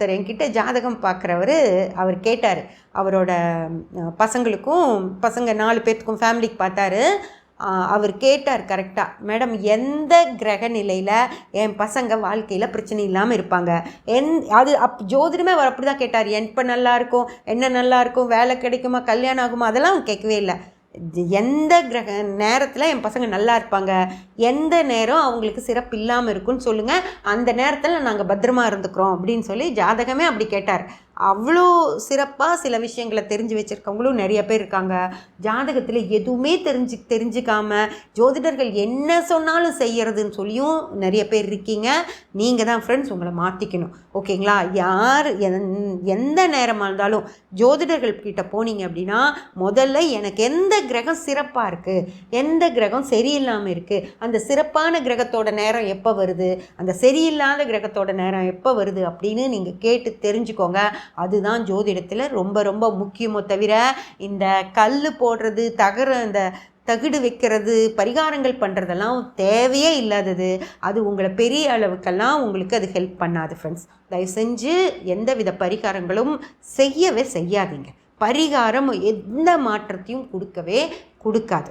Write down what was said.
Sir என்கிட்ட ஜாதகம் பார்க்குறவர் அவர் கேட்டார். அவரோட பசங்களுக்கும் பசங்க நாலு பேர்த்துக்கும் ஃபேமிலிக்கு பார்த்தாரு. அவர் கேட்டார் கரெக்டாக மேடம் எந்த கிரக நிலையில் என் பசங்க வாழ்க்கையில் பிரச்சனை இல்லாமல் இருப்பாங்க? என் அது அப் ஜோதிடமே அவர் அப்படி தான் கேட்டார் எப்போ நல்லாயிருக்கும் என்ன நல்லாயிருக்கும் வேலை கிடைக்குமா? கல்யாணம் ஆகுமா? அதெல்லாம் கேட்கவே இல்லை. எந்த கிரக நேரத்தில் என் பசங்க நல்லா இருப்பாங்க? எந்த நேரம் அவங்களுக்கு சிறப்பு இல்லாமல் இருக்குன்னு சொல்லுங்கள் அந்த நேரத்தில் நாங்கள் பத்திரமா இருந்துக்கிறோம் அப்படின்னு சொல்லி ஜாதகமே அப்படி கேட்டார். அவ்வளோ சிறப்பாக சில விஷயங்களை தெரிஞ்சு வச்சுருக்கவங்களும் நிறைய பேர் இருக்காங்க. ஜாதகத்தில் எதுவுமே தெரிஞ்சு தெரிஞ்சுக்காமல் ஜோதிடர்கள் என்ன சொன்னாலும் செய்கிறதுன்னு சொல்லியும் நிறைய பேர் இருக்கீங்க. நீங்கள் தான் ஃப்ரெண்ட்ஸ் உங்களை மாற்றிக்கணும் ஓகேங்களா? யார் எந்த நேரமாக இருந்தாலும் ஜோதிடர்கள் கிட்ட போனீங்க அப்படின்னா முதல்ல எனக்கு எந்த கிரகம் சிறப்பாக இருக்குது எந்த கிரகம் சரியில்லாமல் இருக்குது அந்த சிறப்பான கிரகத்தோட நேரம் எப்போ வருது? அந்த சரியில்லாத கிரகத்தோட நேரம் எப்போ வருது அப்படின்னு நீங்கள் கேட்டு தெரிஞ்சுக்கோங்க. அதுதான் ஜோதிடத்தில் ரொம்ப ரொம்ப முக்கியமோ தவிர இந்த கல் போடுறது தகர இந்த தகுடு வைக்கிறது பரிகாரங்கள் பண்ணுறதெல்லாம் தேவையே இல்லாதது. அது உங்களை பெரிய அளவுக்கெல்லாம் உங்களுக்கு அது ஹெல்ப் பண்ணாது ஃப்ரெண்ட்ஸ் தயவு செஞ்சு எந்தவித பரிகாரங்களும் செய்யவே செய்யாதீங்க. பரிகாரம் எந்த மாற்றத்தையும் கொடுக்கவே கொடுக்காது.